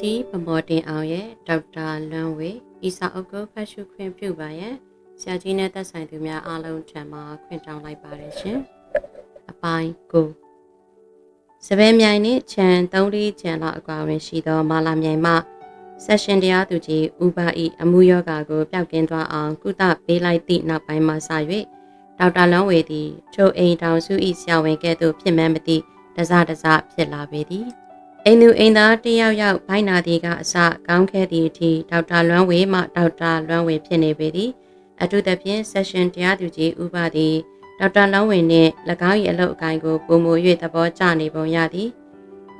ကြီးဗမော်တင်အောင်ရဲ့ဒေါက်တာလွမ်းဝေဤစာအုပ်ကိုဖတ်ရှုခွင့်ပြုပါရန်ဆရာကြီးနဲ့သက်ဆိုင်သူများအားလုံးထံမှခွင့်တောင်းလိုက်ပါတယ်ရှင်။အပိုင်းကိုစပယ်မြိုင်နှင့်ခြံ၃လေးခြံလောက်အကွာတွင်ရှိသော မာလာမြိုင်မှဆက်ရှင်တရားသူကြီးဥပဤအမှုယောဂါကိုပျောက်ကင်းသွားအောင်ကုသပေးလိုက်သည့်နောက်ပိုင်းမှစ၍ဒေါက်တာလွမ်းဝေသည်ချိုအိမ်တောင်စုဤဆရာဝန်ကဲ့သို့ဖြစ်မှန်းမသိတစတစဖြစ်လာပေသည်။ အိမ်သူအိမ်သားတယောက်ယောက်ဘိုင်းနာတီကအစကောင်းခဲ့သည့်အထိဒေါက်တာလွမ်းဝေမှဒေါက်တာလွမ်းဝေဖြစ်နေပေသည်အထူးသဖြင့်ဆက်ရှင်တရားသူကြီးဥပသည်ဒေါက်တာလွမ်းဝေနှင့်၎င်း၏အလုပ်အကိုင်ကိုပုံမူ၍သဘောကျနေပုံရသည်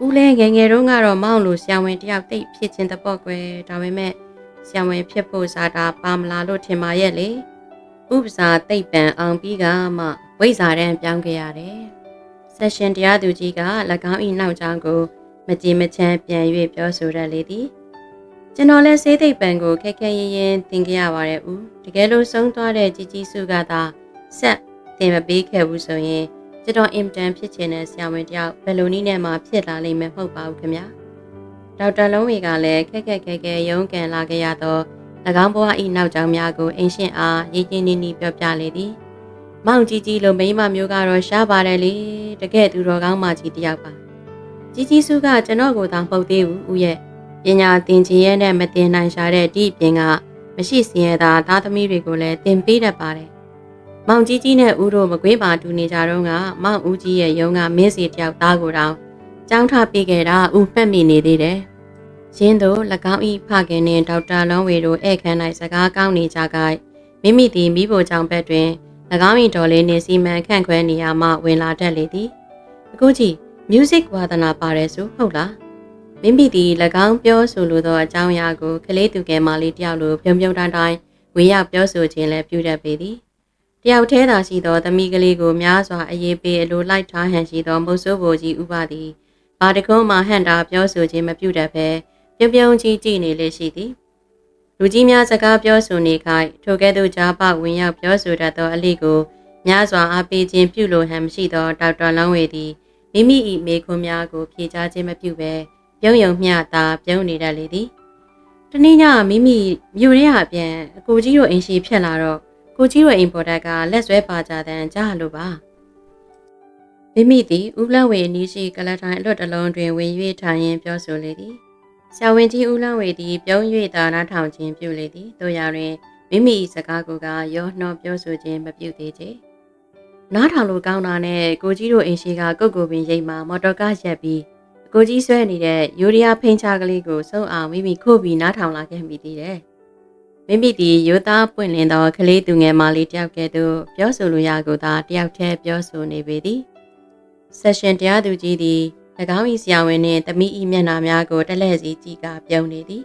ဦးလဲငယ်ငယ်တုန်းကတော့မောင်လိုဆရာဝန်တယောက်တိတ်ဖြစ်ခြင်းတပေါ့ကွယ်ဒါပေမဲ့ဆရာဝန်ဖြစ်ဖို့စားတာပါမလာလို့ထင်ပါရဲ့လေဥပစာတိတ်ပံအောင်ပြီးကမှဝိဇ္ဇာတန်းပြောင်းခဲ့ရတယ်ဆက်ရှင်တရားသူကြီးက၎င်း၏နောက်ကျောင်းကို မကြည်မချမ်းပြန်၍ပြောဆိုရလေသည်ကျွန်တော်လည်းစေးသိပ်ပံကိုခက်ခဲရင်ရင်သင်ကြရပါတယ်ဦးတကယ်လို့ဆုံးသွားတဲ့ជីជីစုကသာဆက်သင်မပေးခဲ့ဘူးဆိုရင်ကျွန်တော်အင်တန်ဖြစ်ချင်တဲ့ဆရာဝန်တယောက်ဘယ်လိုနည်းနဲ့မှဖြစ်လာလိမ့်မယ်မဟုတ်ပါဘူးခင်ဗျာဒေါက်တာလုံးဝေကလည်းခက်ခက်ခဲခဲရုန်းကန်လာခဲ့ရသော၎င်းဘဝ၏နောက်ကျောင်းများကိုအင်ရှင်အားရည်ရည်နီးနီးပြောပြလေသည်မောင်ကြီးကြီးလိုမိန်းမမျိုးကတော့ရှားပါတယ်လေတကယ်သူတော်ကောင်းမကြီးတယောက်ပါ ကြီးကြီးစုကကျွန်တော်ကိုတောင်ပုတ်သေးဘူးဦးရဲ့ပညာသင်ခြင်းရဲ့နဲ့မတင်နိုင်ရှာတဲ့ဒီအပြင်ကမရှိစင်ရတာသားသမီးတွေကိုလည်းသင်ပေးတတ်ပါတယ်။မောင်ကြီးကြီးနဲ့ဦးတို့မကွေးပါတူနေကြတော့ကမောင်ဦးကြီးရဲ့ရုံးကမင်းစီတယောက်သားကိုတောင်ကြောင်းထပေးခဲ့တာဦးမှတ်မိနေသေးတယ်။ရင်းတို့၎င်းဤဖခင်နှင့်ဒေါက်တာလွန်ဝေတို့ဧည့်ခံ၌စကားကောင်းနေကြကမိမိသည်မိဖို့ကြောင့်ဘက်တွင်၎င်း၏တော်လေးနှင့်စီမံခန့်ခွဲနေရမှဝင်လာတတ်လေသည်။အခုကြည့် music ဝါသနာပါတယ်ဆိုဟုတ်လားမိမိဒီ၎င်းပြောဆိုလိုသောအကြောင်းအရာကိုကလေးသူငယ်မလေးတယောက်လိုပြုံပြုံတိုင်းတိုင်းဝေရောက်ပြောဆိုခြင်းလည်းပြုတတ်ပေသည်တယောက်တည်းသာရှိသောသမီးကလေးကိုများစွာအရေးပေးအလိုလိုက်ထားဟန်ရှိသောမုတ်ဆိုးဘိုကြီးဥပသည်ဘာတကုံးမှဟန်တာပြောဆိုခြင်းမပြုတတ်ဘဲပြုံပြုံကြီးကြည့်နေလေရှိသည်လူကြီးများစကားပြောဆိုနေခိုက်ထိုကဲ့သို့ကြားပဝင်ရောက်ပြောဆိုတတ်သောအလိကိုများစွာအားပေးခြင်းပြုလိုဟန်မရှိသောဒေါက်တာလောင်းဝေသည် မိမိ၏မေခွန်းများကိုဖြေကြားခြင်းမပြုဘဲပြုံးယုံမျှသာပြုံးနေတတ်လေသည်တနေ့ညမိမိမြို့ရဲအပြန်အကိုကြီးတို့အိမ်ရှိဖြစ်လာတော့ကိုကြီးတို့အိမ်ပေါ်တက်ကလက်ဆွဲပါကြတဲ့ကြားလို့ပါမိမိသည်ဦးလန့်ဝေနီးရှိကလထိုင်အလွတ်တလုံးတွင်ဝင်၍ထိုင်ရင်းပြောဆိုလေသည်ဆရာဝန်ကြီးဦးလန့်ဝေသည်ပြုံး၍သာနားထောင်ခြင်းပြုလေသည်တို့ရတွင်မိမိ၏စကားကိုကရောနှောပြောဆိုခြင်းမပြုသေးချေ နားထောင်လို့ကောင်းတာနဲ့ကိုကြီးတို့အိမ်ရှိကကုတ်ကိုပင်ရိတ်မှာမော်တော်ကားရက်ပြီးကိုကြီးဆွဲနေတဲ့ယူရီးယားဖိန်ချကလေးကိုစုံအောင်မိမိခုတ်ပြီးနားထောင်လာခဲ့မိသေးတယ်။မိမိဒီရိုးသားပွင့်လင်းသောကလေးသူငယ်မလေးတယောက်ကဲ့သို့ပြောဆိုလိုရကိုသာတယောက်တည်းပြောဆိုနေပေသည်။ဆက်ရှင်တရားသူကြီးသည်၎င်း၏ဆရာဝန်နှင့်တမိ၏မျက်နှာများကိုတက်လှည့်စီကြည့်ကပြုံးနေသည်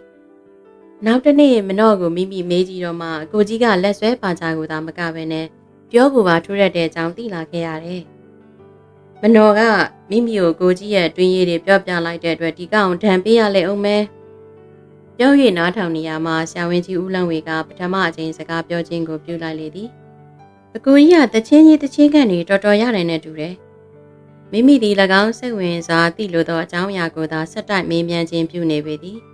။နောက်တစ်နေ့မနော့ကိုမိမိမေးကြည့်တော့မှကိုကြီးကလက်ဆွဲပါချကိုသာမကဘဲနဲ့ ပြောဖို့ပါထိုးရတဲ့အကြောင်းသိလာခဲ့ရတယ်။မနော်ကမိမိကိုကိုကြီးရဲ့အတွင်းရည်တွေပြောပြလိုက်တဲ့အတွက်ဒီကောင်ဒဏ်ပေးရလေအောင်မဲ။ပြော၍နားထောင်နေရမှာဆရာဝန်ကြီးဦးလန့်ဝေကပထမအကြိမ်စကားပြောခြင်းကိုပြုလိုက်လေသည်။အကူကြီးကတချင်းကြီးတချင်းကန်နေတော်တော်ရတယ်နဲ့တူတယ်။မိမိဒီ၎င်းစိတ်ဝင်စားသိလို့သောအကြောင်းအရာကိုသာဆက်တိုက်မေးမြန်းခြင်းပြုနေပေသည်။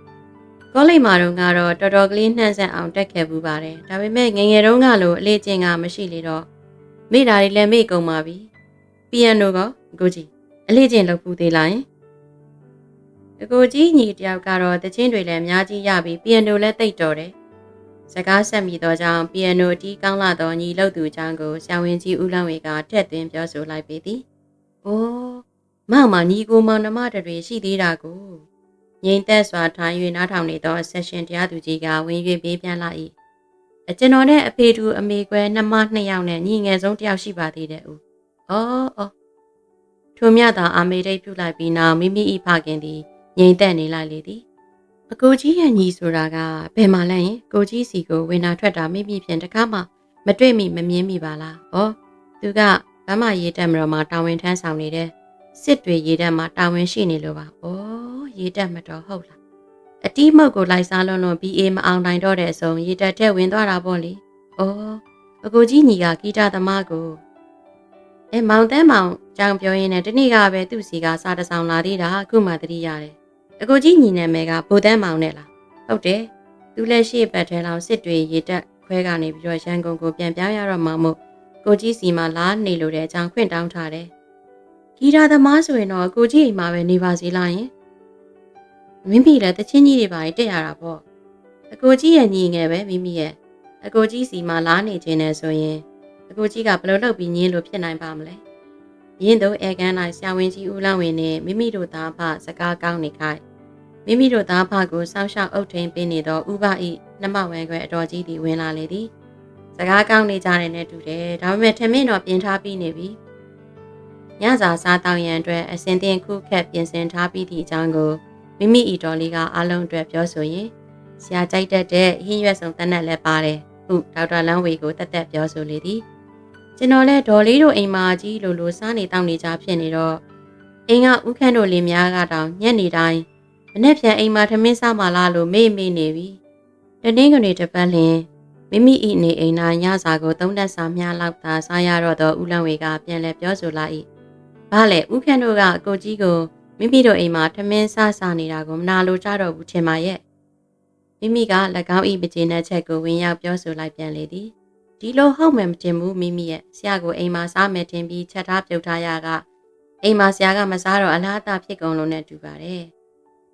ကောလိပ်မှာတော့ကတော့တော်တော်ကလေးနှံ့ဆက်အောင်တက်ခဲ့ပူပါတယ်။ဒါပေမဲ့ငယ်ငယ်တုန်းကလိုအလေးကျင့်ကမရှိလေတော့မိတာတွေလည်းမေ့ကုန်ပါပြီ။ပီယန်နိုကကိုကြီးအလေးချင်းလုပ်ဘူးသေးလားယင်။အကိုကြီးညီတယောက်ကတော့တချင်းတွေလည်းအများကြီးရပြီးပီယန်နိုလည်းတိတ်တော်တယ်။စကားဆက်မိတော့ကြောင့်ပီယန်နိုအတီးကောင်းလာသောညီလုပ်သူချောင်းကိုဆရာဝန်ကြီးဦးလန့်ဝေကထက်သွင်းပြောဆိုလိုက်ပေသည်။အိုးမောင်မညီကိုမောင်နှမတွေရှိသေးတာကို ငိမ့်သက်စွာထိုင်၍နားထောင်နေသောဆက်ရှင်တရားသူကြီးကဝင်၍ပေးပြန်လာ၏။အကျွန်တော်နဲ့အဖေတူအမေကွဲနှမနှစ်ယောက်နဲ့ညီငယ်ဆုံးတစ်ယောက်ရှိပါသေးတယ်ဦး။အော်အော်ထိုမြသာအာမေရိတ်ပြုတ်လိုက်ပြီးနောက်မိမိဤဖခင်သည်ငြိမ်သက်နေလိုက်လေသည်။အကိုကြီးရဲ့ညီဆိုတာကဘယ်မှာလဲရင်ကိုကြီးစီကိုဝင်တာထွက်တာမိမိဖြင့်တကားမှမတွေ့မိမမြင်မိပါလား။ဩသူကဗမာရေးတက်မတော်မှာတာဝန်ထမ်းဆောင်နေတဲ့စစ်တွေရေးတက်မှာတာဝန်ရှိနေလို့ပါ။ဩ ရေးတက်မတော်ဟုတ်လား။အတီးမုတ်ကိုလိုက်စားလွန်းလွန်း BA မအောင်နိုင်တော့တဲ့အစုံရေတက်တဲ့ဝင်သွားတာပေါ့လေ။အော်အကိုကြီးညီကဂီတသမားကိုအဲမောင်တန်းမောင်ကြောင်ပြောရင်းနဲ့တနေ့ကပဲသူ့စီကစားတဆောင်လာသေးတာအခုမှသတိရတယ်အကိုကြီးညီနာမည်ကဗိုလ်တန်းမောင်နဲ့လားဟုတ်တယ်သူလည်းရှေ့ဘက်ထဲလောက်စစ်တွေရေတက်ခွဲကနေပြီးတော့ရန်ကုန်ကိုပြန်ပြောင်းရတော့မှမို့ကိုကြီးစီမှာလာနေလို့တဲ့အကြောင်းခွင့်တောင်းထားတယ်ဂီတာသမားဆိုရင်တော့အကိုကြီးအိမ်မှာပဲနေပါစေလားယင် မိမိလည်းတချင်းကြီးတွေပါတက်ရတာပေါ့အကိုကြီးရဲ့ညီငယ်ပဲမိမိရဲ့အကိုကြီးစီမှာလာနေခြင်းနဲ့ဆိုရင်အကိုကြီးကဘယ်လိုလုပ်ပြီးညင်းလို့ဖြစ်နိုင်ပါမလဲရင်းတို့အဲကန်လိုက်ဆရာဝန်ကြီးဦးလောင်းဝင်နဲ့မိမိတို့သားဖစကားကောင်းနေခိုင်းမိမိတို့သားဖကိုစောင့်ရှောက်အုပ်ထိန်ပေးနေသောဥပဤနှမဝဲခွဲအတော်ကြီးသည်ဝင်လာလေသည်စကားကောင်းနေကြတယ်နဲ့တူတယ်ဒါပေမဲ့ထမင်းတော့ပြင်ထားပြီးနေပြီညစာစားတောင်းရန်အတွက်အစင်တင်ခုခက်ပြင်ဆင်ထားပြီးသည့်အကြောင်းကို မိမိဤတော်လေးကအားလုံးအတွက်ပြောဆိုရင်ဆရာကြိုက်တတ်တဲ့ဟင်းရွက်ဆောင်တနက်လည်းပါတယ်ဟုဒေါက်တာလန်းဝေကိုတက်တက်ပြောဆိုလေသည်ကျွန်တော်လည်းဒေါ်လေးတို့အိမ်မာကြီးလိုလိုစားနေတောင်းနေကြဖြစ်နေတော့အိမ်ကဥခန့်တို့လင်များကတောင်ညက်နေတိုင်းမနေ့ပြန်အိမ်မှာထမင်းစားမှလားလို့မေ့မေ့နေပြီတနင်္ဂနွေတစ်ပတ်လျင်မိမိဤနေအိမ်နာညစာကိုသုံးသက်စာမျှလောက်သာစားရတော့သောဦးလန်းဝေကပြန်လဲပြောဆိုလာ၏ဘာလဲဥခန့်တို့ကအကိုကြီးကို မိမိတို့အိမ်မှာထမင်းစားစားနေတာကိုမနာလိုကြတော့ဘူးထင်ပါရဲ့မိမိက၎င်းဤပကျေနပ်ချက်ကိုဝင်ရောက်ပြောဆိုလိုက်ပြန်လေသည်ဒီလိုဟုတ်မှမတင်ဘူးမိမိရဲ့ဆရာကိုအိမ်မှာစားမယ်တင်ပြီးချက်ထားပြုတ်ထားရကအိမ်မှာဆရာကမစားတော့အလားအသာဖြစ်ကုန်လို့နဲ့တူပါတယ်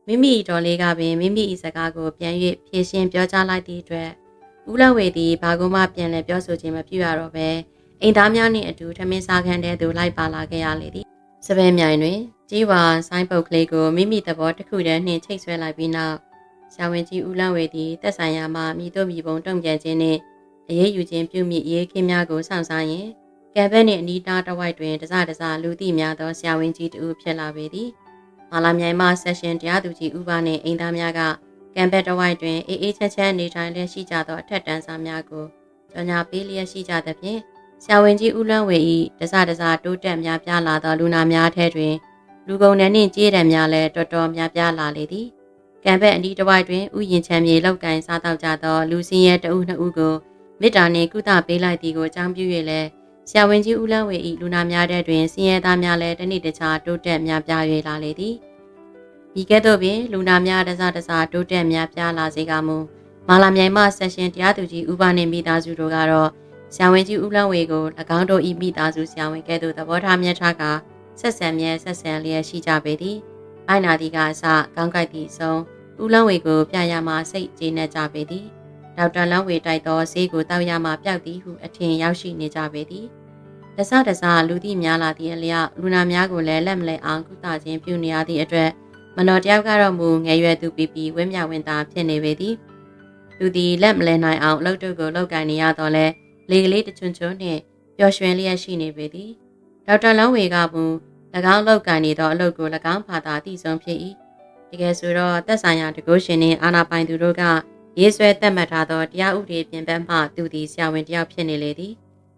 မိမိတော်လေးကပင်မိမိဤစကားကိုပြန်၍ဖြည့်ရှင်းပြောကြားလိုက်သည့်အတွက်ဦးလဝေသည်ဘာကုမှပြန်လဲပြောဆိုခြင်းမပြုရတော့ပဲအိမ်သားများနှင့်အတူထမင်းစားခန်းထဲသို့လိုက်ပါလာခဲ့ရလေသည်စပယ်မြိုင်တွင် ကြီးဝါဆိုင်းပုတ်ကလေးကိုမိမိသဘောတစ်ခုတည်းနှင့်ချိတ်ဆွဲလိုက်ပြီးနောက်ဆရာဝန်ကြီးဦးလန်းဝေသည်တက်ဆိုင်ရာမှမိတို့မိဘုံတုံ့ပြန်ခြင်းနှင့်အရေးယူခြင်းပြုမိအရေးခင်းများကိုစောင့်စားရင်းကံဘက်နှင့်အနီးနားတစ်ဝိုက်တွင်တစတစလူသိများသောဆရာဝန်ကြီးတူဖြစ်လာပေသည်မာလာမြိုင်မှဆက်ရှင်တရားသူကြီးဦးပါနှင့်အိမ်သားများကကံဘက်တစ်ဝိုက်တွင်အေးအေးချမ်းချမ်းနေထိုင်လျက်ရှိကြသောအထက်တန်းစားများကိုကြော်ညာပေးလျက်ရှိကြသဖြင့်ဆရာဝန်ကြီးဦးလန်းဝေ၏တစတစတိုးတက်များပြားလာသောလူနာများထဲတွင် လူကုန်နယ်နှင့်ကြေးတံများလည်းတော်တော်များပြားလာလေသည်ကံဘက်အနီးတစ်ဝိုက်တွင်ဥယျင်ချမ်းမြေလောက်ကန်စားတော့ကြသောလူစင်းရဲတဦးနှစ်ဦးကိုမေတ္တာနှင့်ကုသပေးလိုက်သည်ကိုအကြောင်းပြု၍လည်းဆရာဝန်ကြီးဦးလန်းဝေ၏လူနာများတဲ့တွင်စင်းရဲသားများလည်းတစ်နေ့တခြားတိုးတက်များပြား၍လာလေသည်ဒီကဲ့သို့ပင်လူနာများတစားတစားတိုးတက်များပြားလာစေကမူမာလာမြိုင်မှဆက်ရှင်တရားသူကြီးဦးပါနှင့်မိသားစုတို့ကတော့ဆရာဝန်ကြီးဦးလန်းဝေကို၎င်းတို့၏မိသားစုဆရာဝန်ကဲ့သို့သဘောထားမြတ်ထားက ဆက်ဆံမြဲဆက်ဆံလျက်ရှိကြပေသည်။အိုင်နာဒီကအစကောင်းကိုက်သည့်အဆုံးဦးလန်းဝေကိုပြရမှစိတ်ကျေနပ်ကြပေသည်။ဒေါက်တာလန်းဝေတိုက်သောဆေးကိုတောက်ရမှပျောက်သည်ဟုအထင်ရောက်ရှိနေကြပေသည်။တစတစလူသည့်များလာသည့်အလျောက်လူနာများကိုလည်းလက်မလဲအောင်ကုသခြင်းပြုနေရသည့်အတွက်မနော်တယောက်ကတော့မူငယ်ရွယ်သူပြီးပြီးဝင်းမြဝင်းသားဖြစ်နေပေသည်။သူသည်လက်မလဲနိုင်အောင်အလုပ်တို့ကိုလောက်ကန်နေရတော့လဲလေကလေးတချွန်းချွန်းနှင့်ပျော်ရွှင်လျက်ရှိနေပေသည်ဒေါက်တာလောင်းဝေကမူ၎ င်းလောက်ကန်နေသောအလုပ်ကို၎င်းဘာသာသိဆုံးဖြစ်၏တကယ်ဆိုတော့သက်ဆိုင်ရာတကုရှင်နှင့်အာနာပိုင်သူတို့ကရေးဆွဲတတ်မှတ်ထားသောတရားဥပဒေပြင်ပမှသူသည်ဆရာဝန်တယောက်ဖြစ်နေလေသည်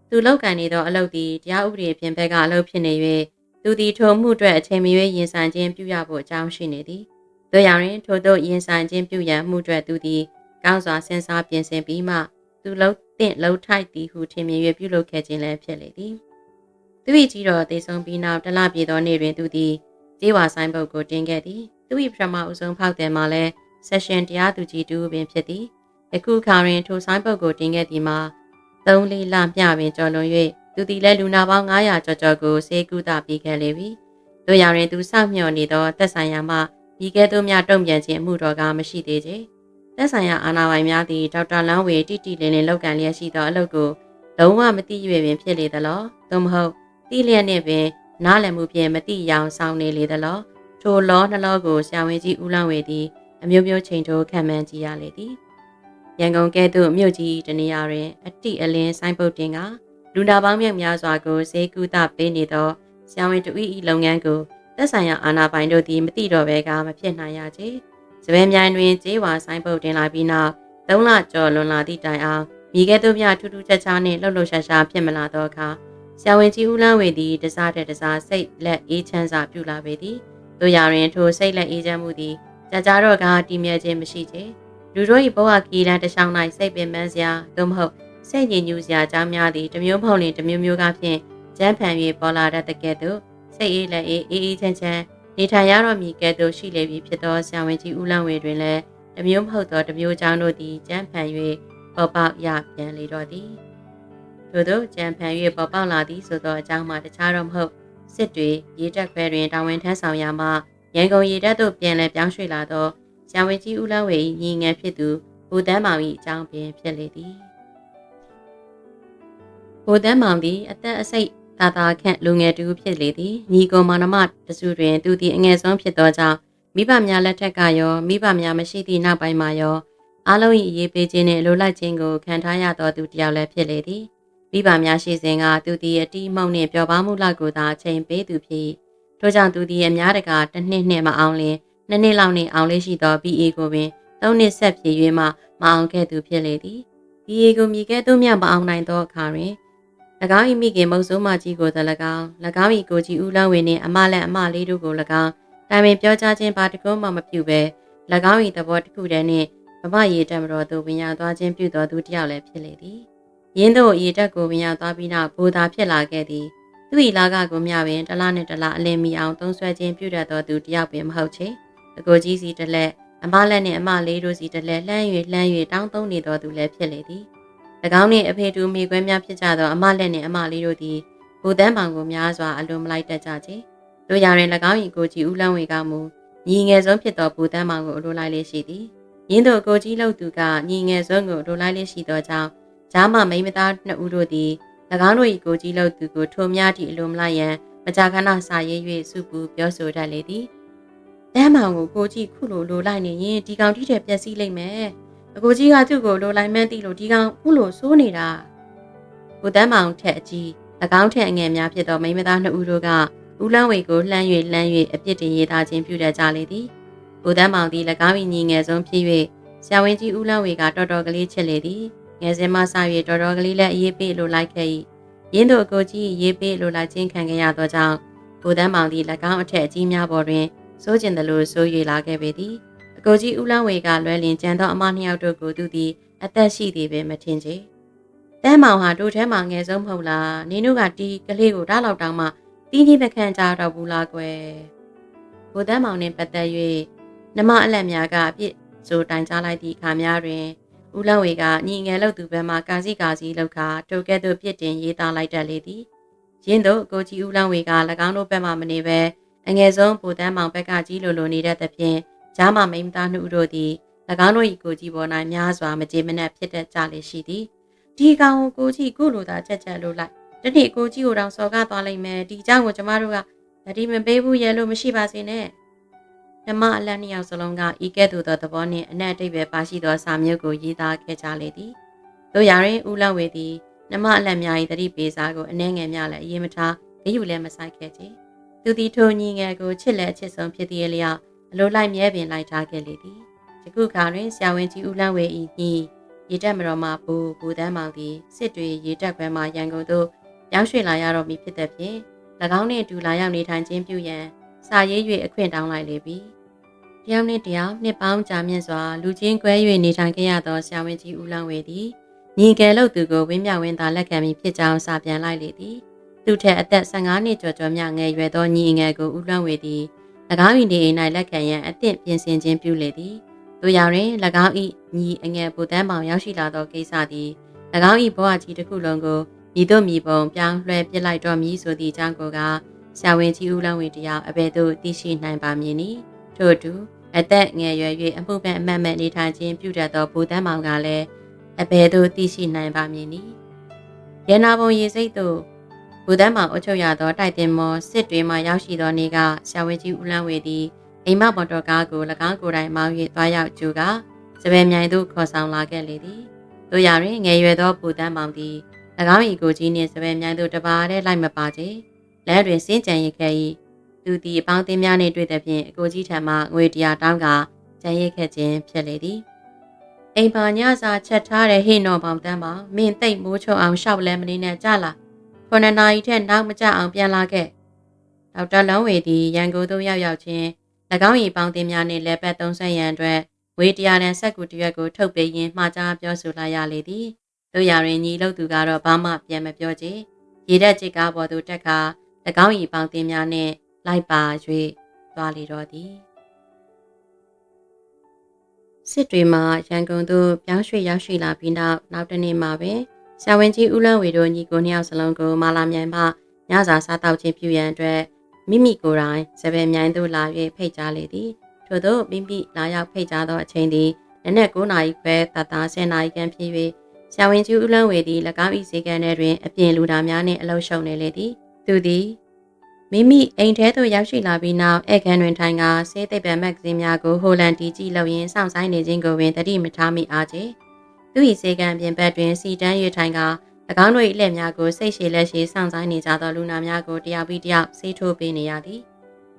သူလောက်ကန်နေသောအလုပ်သည်တရားဥပဒေပြင်ပကအလုပ်ဖြစ်နေ၍သူသည်ထိုမှုအတွက်အချိန်မရွေးရင်ဆိုင်ခြင်းပြုရဖို့အကြောင်းရှိနေသည်တို့ရောင်ထို့သောရင်ဆိုင်ခြင်းပြုရန်မှုအတွက်သူသည်ကောင်းစွာစဉ်းစားပြင်ဆင်ပြီးမှသူလုံးတင့်လှုပ်ထိုက်သည်ဟုထင်မြင်၍ပြုလုပ်ခဲ့ခြင်းလည်းဖြစ်လေသည် သူ၏ကြီးတော်သေဆုံးပြီးနောက်တလပြည့်သောနေ့တွင်သူသည်ကြေးဝါဆိုင်ဘုတ်ကိုတင်ခဲ့သည်သူ၏ပထမအဆုံးဖောက်တယ်မှာလည်းဆက်ရှင်တရားသူကြီးတူပင်ဖြစ်သည်ယခုခါတွင်ထိုဆိုင်ဘုတ်ကိုတင်ခဲ့သည်မှာသုံးလေးလမျှပင်ကျော်လွန်၍သူသည်လည်းလူနာပေါင်း900ကျော်ကျော်ကိုဆေးကုသပေးခဲ့လေပြီတို့ရရင်သူစောင့်မျှော်နေသောသက်ဆိုင်ရာမှဒီကဲ့သို့များတုံ့ပြန်ခြင်းမှုတော်ကမရှိသေးချေသက်ဆိုင်ရာအာဏာပိုင်များသည်ဒေါက်တာလန်းဝေတိတိလင်းလင်းလောက်ကန်လျက်ရှိသောအလုပ်ကိုလုံးဝမသိရွေပင်ဖြစ်လေသလောသို့မဟုတ် သိလျက်နှင့်ပင်နားလည်မှုဖြင့်မသိရောင်ဆောင်နေလေသလောထိုလောနှလောကိုဆရာဝန်ကြီးဦးလောင်းဝေသည်အမျိုးမျိုးချိန်ထိုးခံမှန်းကြည့်ရလေသည်ရန်ကုန်ကဲ့သို့မြို့ကြီးတနေရာတွင်အတိအလင်းဆိုင်ပုတ်တင်ကလူနာပေါင်းမြတ်များစွာကိုဈေးကူးသပေးနေသောဆရာဝန်တူ၏လုပ်ငန်းကိုသက်ဆိုင်ရာအာဏာပိုင်တို့သည်မသိတော့ဘဲကမဖြစ်နိုင်ရချေ။စပယ်မြိုင်တွင်ကျေးဝါဆိုင်ပုတ်တင်လာပြီးနောက်သုံးလကျော်လွန်လာသည့်တိုင်အောင်မိခဲ့သူများထူးထူးခြားခြားနှင့်လှုပ်လှုပ်ရှားရှားဖြစ်မလာသောအခါ ဆရာဝန်ကြီးဦးလန်းဝေသည်တစားတဲ့တစားစိတ်လက်အေးချမ်းစွာပြုလာပေသည်တို့ရရင်ထိုစိတ်လက်အေးချမ်းမှုသည်ကြာကြာတော့ကတည်မြဲခြင်းမရှိချေလူတို့၏ဘဝကီလန်တချောင်း၌စိတ်ပင်ပန်းစရာသို့မဟုတ်စိတ်ညစ်ညူးစရာအကြောင်းများသည်တမျိုးမဟုတ်လင်တမျိုးမျိုးကဖြင့်ကျန်းဖန်၍ပေါ်လာတတ်တဲ့ကဲ့သို့စိတ်အေးလက်အေးအေးအေးချမ်းချမ်းနေထိုင်ရတော့မည်ကဲ့သို့ရှိလေပြီဖြစ်သောဆရာဝန်ကြီးဦးလန့်ဝေတွင်လည်းတမျိုးမဟုတ်သောတမျိုးကြောင့်တို့သည်ကြမ်းဖန်၍ပေါ်ပေါက်ရပြန်လေတော့သည် ထို့သောကြမ်းဖန်၍ပေါ်ပေါက်လာသည်ဆိုသောအကြောင်းမှတခြားတော့မဟုတ်စစ်တွေရေတက်ခွဲတွင်တာဝန်ထမ်းဆောင်ရာမှရန်ကုန်ရေတက်သို့ပြန်လည်ပြောင်းရွှေ့လာသောဆရာဝန်ကြီးဦးလန့်ဝေ၏ညီငယ်ဖြစ်သူဘူတန်းမောင်၏အကြောင်းပင်ဖြစ်လေသည်ဘူတန်းမောင်သည်အသက်အစိတ်တာတာခန့်လူငယ်တူဖြစ်လေသည်ညီကိုမောင်နှမတစုတွင်သူသည်အငယ်ဆုံးဖြစ်သောကြောင့်မိဘများလက်ထက်ကရောမိဘများမရှိသည့်နောက်ပိုင်းမှာရောအားလုံး၏အရေးပေးခြင်းနှင့်လိုလိုက်ခြင်းကိုခံထားရသောသူတစ်ယောက်လည်းဖြစ်လေသည် မိဘများရှိစဉ်ကသူသည်အတီးမှုန့်နှင့်ပျော်ပါမှုလောက်ကိုသာအချိန်ပေးသူဖြစ်ထို့ကြောင့်သူသည်အများတကာတစ်နှစ်နှင့်မအောင်လင်နှစ်နှစ်လောက်နှင့်အောင်လေးရှိသော BA ကိုပင်သုံးနှစ်ဆက်ဖြစ်၍မှမအောင်ခဲ့သူဖြစ်လေသည် BA ကိုမြည်ကဲ့သို့မျှမအောင်နိုင်သောအခါတွင်၎င်း၏မိခင်မုတ်ဆိုးမကြီးကိုသာ၎င်း၎င်း၏ကိုကြီးဦးလောင်းဝင်းနှင့်အမလက်အမလေးတို့ကို၎င်းတိုင်ပင်ပြောကြားခြင်းဘာတကုံးမှမပြုဘဲ၎င်း၏သဘောတစ်ခုတည်းနှင့်ဗမရေတံမတော်သို့ဝင်ရောက်သွားခြင်းပြုတော်သူတစ်ယောက်လည်းဖြစ်လေသည် ရင်းတို့ရေတက်ကိုဝင်ရောက်သွားပြီးနောက်ဘူသာဖြစ်လာခဲ့သည်သူ၏လာကကိုမျှပင်တလားနှင့်တလားအလင်းမီအောင်သုံးဆွဲခြင်းပြုတတ်သောသူတစ်ယောက်ပင်မဟုတ်ချေအကိုကြီးစီတစ်လက်အမလက်နှင့်အမလေးတို့စီတစ်လက်လှမ်း၍လှမ်း၍တောင်းသုံးနေတော်သူလည်းဖြစ်လေသည်၎င်းနှင့်အဖေတူမိခွဲများဖြစ်ကြသောအမလက်နှင့်အမလေးတို့သည်ဘူတန်းပောင်ကိုများစွာအလွန်မလိုက်တတ်ကြချေတို့ရရင်၎င်း၏ကိုကြီးဦးလန်းဝေကမူညီငယ်ဆုံးဖြစ်သောဘူတန်းပောင်ကိုအလိုလိုက်လေးရှိသည်ရင်းတို့ကိုကြီးလှုပ်သူကညီငယ်ဆုံးကိုအလိုလိုက်လေးရှိသောကြောင့် ဂျာမမိန်းမသားနှစ်ဦးတို့သည်၎င်းတို့၏ကိုကြီးလှုပ်သူကိုထိုများသည့်အလိုမလိုက်ရန်မကြာခဏစာရေး၍စုပူပြောဆိုတတ်လေသည်တမ်းမောင်ကိုကိုကြီးခုလိုလိုလိုက်နေရင်ဒီကောင်တိတဲ့ပျက်စီးလိမ့်မယ်အကိုကြီးကသူ့ကိုလိုလိုက်မှန်းသိလို့ဒီကောင်ခုလိုစိုးနေတာကိုတမ်းမောင်ထက်အကြီး၎င်းထက်အငယ်များဖြစ်သောမိန်းမသားနှစ်ဦးတို့ကဦးလန်းဝေကိုလှမ်း၍လှမ်း၍အပြစ်တင်ရေးသားခြင်းပြုတတ်ကြလေသည်ကိုတမ်းမောင်သည်၎င်း၏ညီငယ်ဆုံးဖြစ်၍ဆရာဝန်ကြီးဦးလန်းဝေကတော်တော်ကလေးချစ်လေသည် ငယ်စဉ်မှစ၍တော်တော်ကလေးလည်းအေးပေးလိုလိုက်ခဲ့၏ရင်းတို့အကိုကြီးရေးပေးလိုလိုက်ခြင်းခံခဲ့ရသောကြောင့်ကိုတန်းမောင်သည်၎င်းအထက်အကြီးများပေါ်တွင်စိုးကျင်တယ်လို့ဆို၍လာခဲ့ပေသည်အကိုကြီးဦးလန်းဝေကလွဲလင်ကြံသောအမနှစ်ယောက်တို့ကိုသူသည်အသက်ရှိသည်ပင်မထင်ချေတန်းမောင်ဟာတို့ထဲမှာငယ်ဆုံးမဟုတ်လားနင်းတို့ကတီးကလေးကိုဓာတ်လောက်တောင်မှတီးကြီးမခံကြတော့ဘူးလားကွယ်ကိုတန်းမောင်နှင့်ပတ်သက်၍နမအလက်များကအပြစ်ဆိုတိုင်ကြားလိုက်သည့်အခါများတွင် ဦးလောင်ဝေကညီငယ်လောက်သူဘက်မှကာစီကာစီလောက်ကတိုကဲ့သို့ပြစ်တင်ရေးသားလိုက်တတ်လေသည်ရင်းတို့ကိုကြီးဦးလောင်ဝေက၎င်းတို့ဘက်မှမနေဘဲအငယ်ဆုံးဗိုလ်တန်းမောင်ဘက်ကကြီးလိုလိုနေတဲ့သဖြင့်ဂျားမမိန်းသားနှုတ်တို့သည်၎င်းတို့၏ကိုကြီးပေါ်၌များစွာမကြေမနက်ဖြစ်တတ်ကြလေရှိသည်ဒီကောင်ကိုကြီးကိုလိုသာချက်ချက်လိုလိုက်တနေ့ကိုကြီးကိုတောင်စော်ကားသွားလိုက်မယ်ဒီကြောင့်ကိုကျမတို့ကဗတိမပေးဘူးရဲလို့မရှိပါစေနဲ့ ဓမ္မအလတ်နှစ်ယောက်စလုံးကဤကဲ့သို့သောသဘောနှင့်အနက်အတိတ်ပဲပါရှိသောစာမျိုးကိုရေးသားခဲ့ကြလေသည်တို့ရရင်ဦးလောက်ဝေသည်ဓမ္မအလတ်များ၏တတိပေစာကိုအနှဲငယ်များလည်းအရေးမထားဂရုလည်းမဆိုင်ခဲ့ချေသူသည်ထိုညီငယ်ကိုချစ်လက်အချစ်ဆုံးဖြစ်သည့်အလျောက်အလိုလိုက်မြဲပင်လိုက်ထားခဲ့လေသည်ယခုခါတွင်ဆရာဝန်ကြီးဦးလန်းဝေ၏ညီရေတက်မတော်မှဘူဘူတန်းမောင်သည်စစ်တွေရေတက်ခွဲမှရန်ကုန်သို့ရောက်ရွှေ့လာရတော့မည်ဖြစ်တဲ့ဖြင့်၎င်းနှင့်အတူလာရောက်နေထိုင်ခြင်းပြုရန်စာရေး၍အခွင့်တောင်းလိုက်လေပြီ တယောက်နှင့်တယောက်နှစ်ပေါင်းကြာမြင့်စွာလူချင်းကွဲ၍နေထိုင်ခဲ့ရသောဆရာဝန်ကြီးဦးလောင်းဝေသည်ညီကယ်လို့သူကိုဝင်းမြဝင်းသာလက်ခံပြီးဖြစ်ကြောင်းစာပြန်လိုက်လေသည်သူထက်အသက်15နှစ်ကျော်ကျော်မြငယ်ရွယ်သောညီငယ်ကိုဦးလောင်းဝေသည်၎င်း၏နေအိမ်၌လက်ခံရန်အသင့်ပြင်ဆင်ခြင်းပြုလေသည်တို့ရောင်တွင်၎င်း၏ညီအငယ်ပူတန်းပေါင်ရောက်ရှိလာသောကိစ္စသည်၎င်း၏ဘဝကြီးတစ်ခုလုံးကိုဤသို့မြည်ပုံပြောင်းလဲပြစ်လိုက်တော့မည်ဆိုသည့်အကြောင်းကိုကဆရာဝန်ကြီးဦးလောင်းဝေတယောက်အဘယ်သို့သိရှိနိုင်ပါမည်နည်း ထို့အတူအသက်ငယ်ရွယ်၍အမှုပန်အမတ်မတ်နေထိုင်ခြင်းပြုတတ်သောဘူတန်းမောင်ကလည်းအဘယ်သို့သိရှိနိုင်ပါမည်နည်းရနာဘုံရေစိတ်သို့ဘူတန်းမောင်အုပ်ချုပ်ရသောတိုက်တင်မော်စစ်တွေမှရောက်ရှိသောနေ့ကဆရာဝန်ကြီးဦးလန်းဝေသည်အိမ်မပေါ်တော်ကားကို၎င်းကိုယ်တိုင်မောင်း၍သွားရောက်ကြိုကစပယ်မြိုင်သို့ခေါ်ဆောင်လာခဲ့လေသည်တို့ရတွင်ငယ်ရွယ်သောဘူတန်းမောင်သည်၎င်း၏ကိုကြီးနှင့်စပယ်မြိုင်သို့တပါးတည်းလိုက်မပါချေလဲတွင်စင်းကြံရခဲ့၏ သူသည်အပေါင်းအသင်းများနှင့်တွေ့တဲ့ဖြင့်အကိုကြီးထံမှငွေတရားတောင်းကကြံရိတ်ခဲ့ခြင်းဖြစ်လေသည်အိမ်ပါညစာချက်ထားတဲ့ဟိနော်ပေါင်တန်းပါမင်းသိပ်မိုးချုံအောင်ရှောက်လဲမနေနဲ့ကြလာခုနှစ်နာရီထက်နောက်မကျအောင်ပြန်လာခဲ့ဒေါက်တာလုံးဝေသည်ရန်ကုန်သို့ရောက်ရောက်ချင်း၎င်း၏ပေါင်းသင်းများနှင့်လက်ပတ်သုံးဆက်ရန်အတွက်ဝေတရားတန်ဆက်ကူတရွက်ကိုထုတ်ပေးရင်းမှာကြားပြောဆိုလာရလေသည်တို့ရရင်ညီလို့သူကတော့ဘာမှပြန်မပြောချေရေတက်จิตကားပေါ်သို့တက်ခါ၎င်း၏ပေါင်းသင်းများနှင့် လိုက်ပါ၍သွားလေတော့သည်စစ်တွေမှာရန်ကုန်သို့ပြောင်းရွှေ့ရောက်ရှိလာပြီးနောက်နောက်တစ်နေ့မှာပဲဆရာဝန်ကြီးဦးလန်းဝေတို့ညီကိုနှစ်ယောက်စလုံးကိုမာလာမြိုင်မှညစာစားတောက်ခြင်းပြုရန်အတွက်မိမိကိုယ်တိုင်စပယ်မြိုင်သို့လာ၍ဖိတ်ကြားလေသည်ထို့သောမိမိလာရောက်ဖိတ်ကြားသောအချိန်သည်နနက်9နာရီခွဲတတာ10နာရီခန့်ဖြစ်၍ဆရာဝန်ကြီးဦးလန်းဝေသည်၎င်း၏ဈေးကန်ထဲတွင်အပြင်လူသားများနှင့်အလုပ်ရှုံနေလေသည်သူသည် မိမိအိမ်ထဲသို့ရောက်ရှိလာပြီးနောက်ဧကန်တွင်ထိုင်ကဆေးသိပ္ပံမဂ္ဂဇင်းများကိုဟိုလန်တီကြည့်လို့ရင်းစောင့်ဆိုင်နေခြင်းကိုပင်တတိမထားမိအားချေသူ၏ဈေးကန်ပြင်ဘက်တွင်စီတန်း၍ထိုင်က၎င်းတို့၏လက်များကိုစိတ်ရှည်လက်ရှည်စောင့်ဆိုင်နေကြသောလူနာများကိုတယောက်ပြီးတယောက်ဆေးထိုးပေးနေရသည်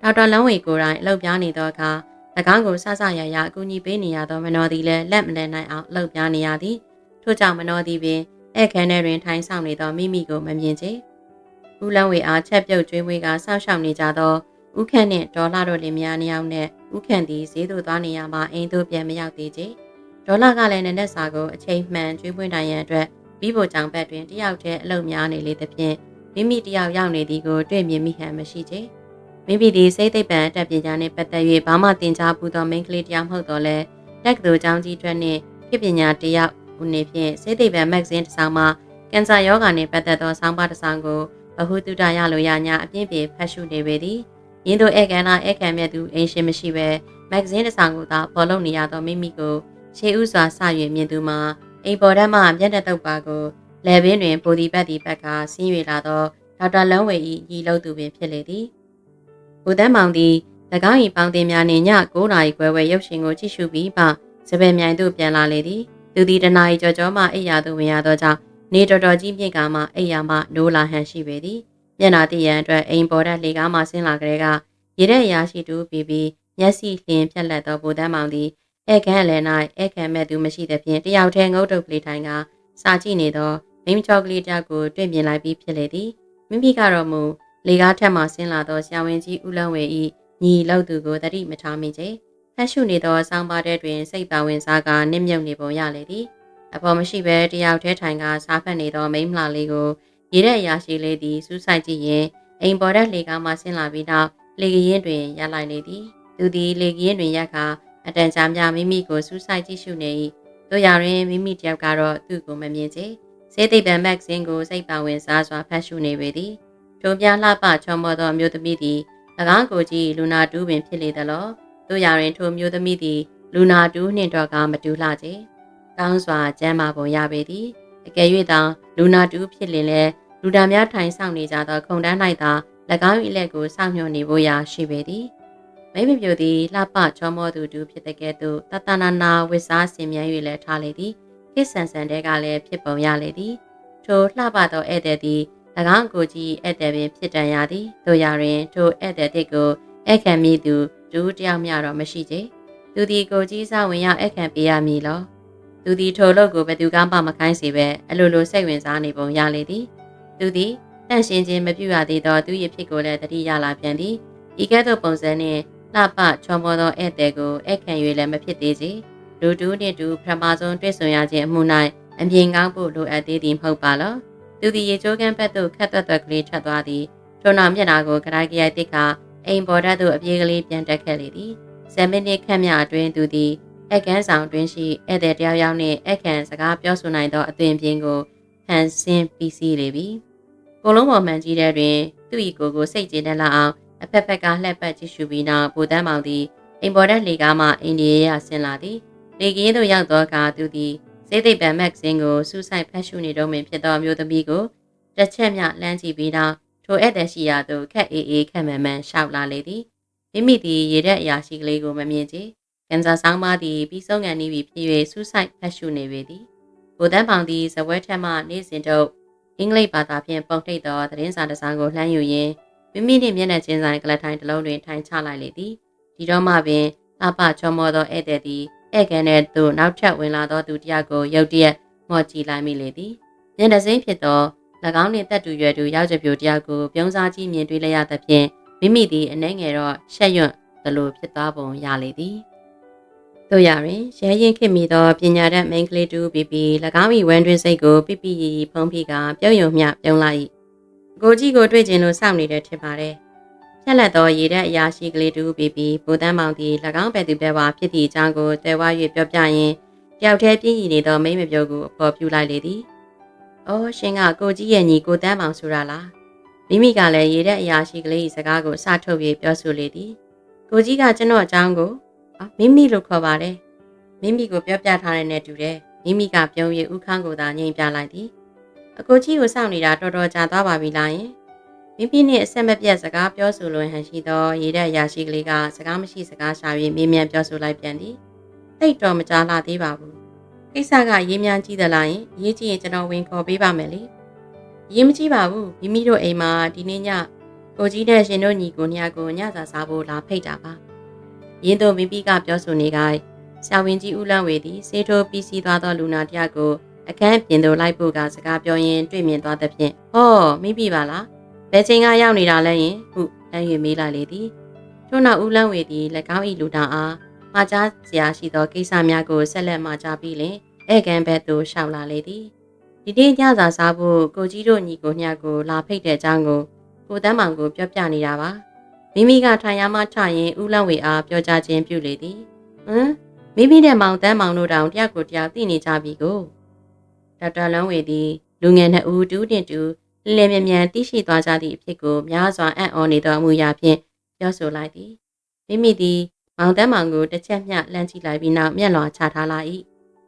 ဒေါက်တာလုံးဝေကိုယ်တိုင်အလုပ်ပြားနေသောအခါ၎င်းကိုဆဆရရအကူအညီပေးနေရသောမနောသည်လည်းလက်မလဲနိုင်အောင်အလုပ်ပြားနေရသည်ထို့ကြောင့်မနောသည်ပင်ဧည့်ခန်းထဲတွင်ထိုင်ဆောင်နေသောမိမိကိုမမြင်ချေ ဦးလန်းဝေအားချက်ပြုတ်ကျွေးမွေးကစောင့်ရှောက်နေကြသောဥခန့်နှင့်ဒေါ်လာတို့လင်မယားနှစ်ယောက်နှင့်ဥခန့်သည်ဈေးသို့သွားနေရမှအိမ်သို့ပြန်မရောက်သေးချေဒေါ်လာကလည်းနက်နက်စာကိုအချိန်မှန်ကျွေးပွင့်တိုင်ရန်အတွက်ပြီးဖို့ကြောင့်ဘက်တွင်တယောက်တည်းအလုပ်များနေလေသဖြင့်မိမိတယောက်ရောက်နေသည်ကိုတွေ့မြင်မိဟန်မရှိချေမိမိသည်စိတ်သိပ္ပံအတတ်ပညာနှင့်ပတ်သက်၍ဘာမှသင်ကြားပူသောမိန်းကလေးတယောက်မဟုတ်တော့လဲတက်ကတူကျောင်းကြီးအတွက်နှင့်ခေပညာတယောက်ဦးနေဖြင့်စိတ်သိပ္ပံမဂ္ဂဇင်းတစ်စောင်မှာကင်ဆာရောဂါနှင့်ပတ်သက်သောဆောင်းပါးတစ်စောင်ကို ဘဟုတုတရလိုရညာအပြင်းပြေဖတ်ရှုနေပေသည်ရင်းတို့ဧကန်နာဧကန်မြတ်သူအင်းရှင်မရှိပဲမဂ္ဂဇင်းတစ်စောင်ကိုသာဖော်လုပ်နေရသောမိမိကိုရှေးဥစွာစ၍မြင်သူမှာအိမ်ပေါ်ဓာတ်မှမျက်နှာတုပ်ပါကိုလယ်ပင်တွင်ပိုဒီပတ်ဒီပတ်ကဆင်း၍လာသောဒေါက်တာလန်းဝေ၏ညီလုံးသူပင်ဖြစ်လေသည်။ဦးတန်းမောင်သည်၎င်း၏ပေါင်းတင်များနှင့်ည9နာရီခွဲဝဲရုပ်ရှင်ကိုကြည့်ရှုပြီးမှစပယ်မြိုင်သို့ပြန်လာလေသည်။သူသည်တနာရီကြော်ကြောမှအိယာသို့ဝင်ရသောကြောင့် နေတော်တော်ကြီးမြင့်ကမှအိယာမှနိုးလာဟန်ရှိပေသည်။မျက်နာတည်ရန်အတွက်အိမ်ပေါ်တက်လေကားမှဆင်းလာကြတဲ့ကရေတဲ့အရာရှိတူပြီးပြီးမျက်စိလျင်ဖြက်လက်သောဗိုလ်တန်းမောင်သည်ဧကန်အလယ်၌ဧကန်မဲ့သူမရှိသဖြင့်တယောက်တည်းငုတ်တုပ်ကလေးထိုင်ကစာကြည့်နေသောမိန်းချောကလေးတယောက်ကိုတွေ့မြင်လိုက်ပြီးဖြစ်လေသည်မိမိကတော့မူလေကားထက်မှဆင်းလာသောဆရာဝန်ကြီးဦးလန်းဝေ၏ညီလောက်သူကိုတတိမထားမိချေဖတ်ရှုနေသောဆောင်းပါးတဲ့တွင်စိတ်ပါဝင်စားကနစ်မြုပ်နေပုံရလေသည် အပေါ်မရှိဘဲတယောက်တည်းထိုင်ကစားဖက်နေသောမိန်းမလာလေးကိုရေတဲ့အရာရှိလေးသည်စူးစိုက်ကြည့်ရင်အိမ်ပေါ်တဲ့လေကားမှဆင်းလာပြီးနောက်လေကရင်တွင်ရပ်လိုက်လေသည်သူသည်လေကရင်တွင်ရပ်ကအတန်ကြာမြမိမိကိုစူးစိုက်ကြည့်ရှုနေ၏တို့ရရင်မိမိတယောက်ကတော့သူ့ကိုမမြင်ချေစေသိပ္ပံမဂ္ဂဇင်းကိုစိတ်ပါဝင်စားစွာဖတ်ရှုနေပေသည်ထိုပြလှပချောမောသောမျိုးသမီးသည်၎င်းကိုကြည့်လူနာတူးပင်ဖြစ်လေသလောတို့ရရင်ထိုမျိုးသမီးသည်လူနာတူးနှင့်တော့ကမတူလှချေ ကောင်းစွာကျမ်းမာပုံရပေသည်အကယ်၍သာလူနာတူးဖြစ်လင်လဲလူသားများထိုင်ဆောင်နေကြသောခုံတန်း၌သာ၎င်း၏လက်ကိုစောင့်မျှော်နေဖို့ရာရှိပေသည်မိမပြိုသည်လှပချောမောသူတူဖြစ်တဲ့ကဲ့သို့တတနာနာဝစ်စားဆင်မြန်း၍လည်းထားလေသည်ခေဆန်ဆန်တဲကလည်းဖြစ်ပုံရလေသည်ထိုလှပသောဧည့်သည်သည်၎င်းကိုကြီးဧည့်သည်ပင်ဖြစ်တန်ရသည်တို့ရရင်ထိုဧည့်သည်တစ်ကိုဧည့်ခံမိသူဒူးတယောက်မျှတော့မရှိကြသူသည်ကိုကြီးစားဝင်ရောက်ဧည့်ခံပေးရမည်လော သူသည်ထိုလုပ်ကိုဘယ်သူကမှမခိုင်းစေပဲအလိုလိုစိတ်ဝင်စားနေပုံရလေသည်သူသည်တန့်ရှင်းခြင်းမပြုရသေးသောသူ၏ဖြစ်ကိုလည်းတတိရလာပြန်သည်ဤကဲ့သို့ပုံစံနှင့်လှပချောမောသောဧည့်သည်ကိုဧည့်ခံ၍လည်းမဖြစ်သေးစေလူတူးနှင့်တူပထမဆုံးတွေ့ဆုံရခြင်းအမှု၌အမြင်ကောင်းဖို့လိုအပ်သေးသည်မဟုတ်ပါလောသူသည်ရေချိုးကန်းဘက်သို့ခက်သွက်သွက်ကလေးထွက်သွားသည်ထို့နောက်မျက်နှာကိုကြိုက်ကြိုက်တစ်ကအိမ်ပေါ်ဓာတ်သို့အပြေးကလေးပြန်တက်ခဲ့လေသည်10မိနစ်ခန့်မြအတွင်းသူသည် အခန်းဆောင်တွင်ရှိဧည့်သည်တယောက်ယောက်နှင့်အခန်းစကားပြောဆိုနိုင်သောအသွင်ပြင်းကိုဖန်ဆင်းပြီးစီးလေပြီကိုလုံးပေါ်မှန်ကြီးတဲ့တွင် သူ့ဤကိုကိုစိတ်ကျေနပ်လာအောင်အဖက်ဖက်ကလှက်ပတ်ကြည့်ရှုပြီးနောက်ဗိုလ်တန်းမောင်သည်အိမ်ပေါ်တဲ့လေကားမှအိန္ဒိယရဆင်းလာသည်လေကင်းသို့ရောက်သောအခါသူသည်စေသိပ္ပံမဂ္ဂဇင်းကိုစူးစိုက်ဖတ်ရှုနေတော့မင်ဖြစ်သောမျိုးသမီးကိုတစ်ချက်မျှလှမ်းကြည့်ပြီးနောက်ထိုဧည့်သည်ရှိရာသို့ခက်အေးအေးခက်မှန်မှန်ရှောက်လာလေသည်မိမိသည်ရေတဲ့အရာရှိကလေးကိုမမြင်ချေ ကန်ဆာဆောင်းပါးသည်ပြီးဆုံးကန်နေပြီဖြစ်၍စူးစိုက်ဖတ်ရှုနေပေသည်ဗိုလ်တန်းပောင်သည်ဇပွဲထက်မှနေ့စဉ်တော့အင်္ဂလိပ်ဘာသာဖြင့်ပုံထိတ်သောသတင်းစာတစ်စောင်ကိုလှမ်းယူရင်းမိမိနှင့်မျက်နှာချင်းဆိုင်ကလထိုင်တစ်လုံးတွင်ထိုင်ချလိုက်လေသည်ဒီတော့မှပင်လှပချောမောသောဧည့်သည်သည်ဧည့်ကန်တဲ့သို့နောက်ထပ်ဝင်လာသောသူတစ်ယောက်ကိုရုတ်တရက်မော်ကြည့်လိုက်မိလေသည်မျက်နှာစိမ့်ဖြစ်သော၎င်းနှင့်တက်တူရွယ်တူရောက်ကြပြိုတစ်ယောက်ကိုပြုံးစားကြည့်မြင်တွေ့လိုက်ရသဖြင့်မိမိသည်အနှဲငယ်တော့ရှက်ရွံ့သလိုဖြစ်သွားပုံရလေသည် တို့ရရင်ရဲရင်ခင်မိသောပညာတတ်မိန်းကလေးတူပြီးပြီး၎င်း၏ဝမ်းတွင်စိတ်ကိုပြပြရီဖုံးဖိကပြုံးယုံမျှပြုံးလိုက်၏ကိုကြီးကိုတွေ့ကျင်လို့စောင့်နေတဲ့ထင်ပါတယ်ဖြက်လက်သောရေတဲ့အရာရှိကလေးတူပြီးပြီးဗိုလ်တန်းမောင်သည်၎င်းပဲသူပဲဝါဖြစ်သည့်အကြောင်းကိုတဲဝါ၍ပြောပြရင်တယောက်တည်းပြင်းရည်နေသောမိမ့်မပြောကိုအပေါ်ပြူလိုက်လေသည်။အော်ရှင်ကကိုကြီးရဲ့ညီကိုတန်းမောင်ဆိုတာလား။မိမိကလည်းရေတဲ့အရာရှိကလေး၏စကားကိုစထုတ်၍ပြောဆိုလေသည်။ကိုကြီးကကျွန်တော်အကြောင်းကိုအော် မိမိလို့ခေါ်ပါတယ်။မိမိကိုပြောပြထားတဲ့နဲ့တူတယ်။မိမိကပြုံး၍ဥခန်းကိုသာငိမ့်ပြလိုက်သည်။အကိုကြီးကိုစောင့်နေတာတော်တော်ကြာသွားပါပြီလားယင်။မိမိနှင့်အဆက်မပြတ်စကားပြောဆိုလွန်ဟန်ရှိသောရေတဲ့ရာရှိကလေးကစကားမရှိစကားရှာ၍မေးမြန်းပြောဆိုလိုက်ပြန်သည်။တိတ်တော်မကြားလာသေးပါဘူး။ကိစ္စကရေးမြန်းကြည့်သလားယင်ရေးကြည့်ရင်ကျွန်တော်ဝင်ခေါ်ပေးပါမယ်လေ။ရေးမကြည့်ပါဘူးမိမိတို့အိမ်မှာဒီနေ့ညကိုကြီးနဲ့ရှင်တို့ညီကိုညကိုညစာစားဖို့လာဖိတ်တာပါ။ ရင်းတို့မိမိကပြောဆိုနေကဆရာဝန်ကြီးဦးလန့်ဝေသည်စေထိုးပြီးစီးသွားသောလူနာတယောက်ကိုအခန်းပြင်သို့လိုက်ဖို့ကစကားပြောရင်းတွေ့မြင်သွားသဖြင့်ဟောမိပြီပါလားဘယ်ချိန်ကရောက်နေတာလဲယင်ဟုလမ်း၍မေးလိုက်လေသည်ထို့နောက်ဦးလန်းဝေသည်၎င်း၏လူတောင်အားမှာကြားစရာရှိသောကိစ္စများကိုဆက်လက်မှာကြားပြီးလင်ဧကန်ဘက်သို့ရှောက်လာလေသည်ဒီနေ့ညစာစားဖို့ကိုကြီးတို့ညီကိုညကိုလာဖိတ်တဲ့အကြောင်းကိုကိုတန်းမောင်ကိုပြောပြနေတာပါ မိမိကထိုင်ရမှထရင်ဦးလန်းဝေအားပြောကြားခြင်းပြုလေသည်ဟမ်မိမိနဲ့မောင်တန်းမောင်တို့တောင်တယောက်ကိုတယောက်သိနေကြပြီကိုဒေါက်တာလန်းဝေသည်လူငယ်နှစ်ဦးတူးတင်တူလင်မြန်မြန်သိရှိသွားကြသည့်အဖြစ်ကိုများစွာအံ့ဩနေသောအမှုရာဖြင့်ပြောဆိုလိုက်သည်မိမိသည်မောင်တန်းမောင်ကိုတစ်ချက်မျှလှမ်းကြည့်လိုက်ပြီးနောက်မျက်လွှာချထားလိုက်၏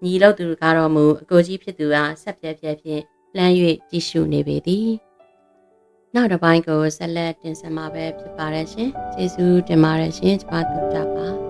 ညီလို့သူကတော့မူအကိုကြီးဖြစ်သူအားဆက်ပြဲပြဲဖြင့်လှမ်း၍ကြည့်ရှုနေပေသည် နောက်တစ်ပိုင်းကိုဆက်လက်တင်ဆက်မှာပဲဖြစ်ပါတယ်ရှင်ကျေးဇူးတင်ပါတယ်ရှင်ကျမတို့ကြပါ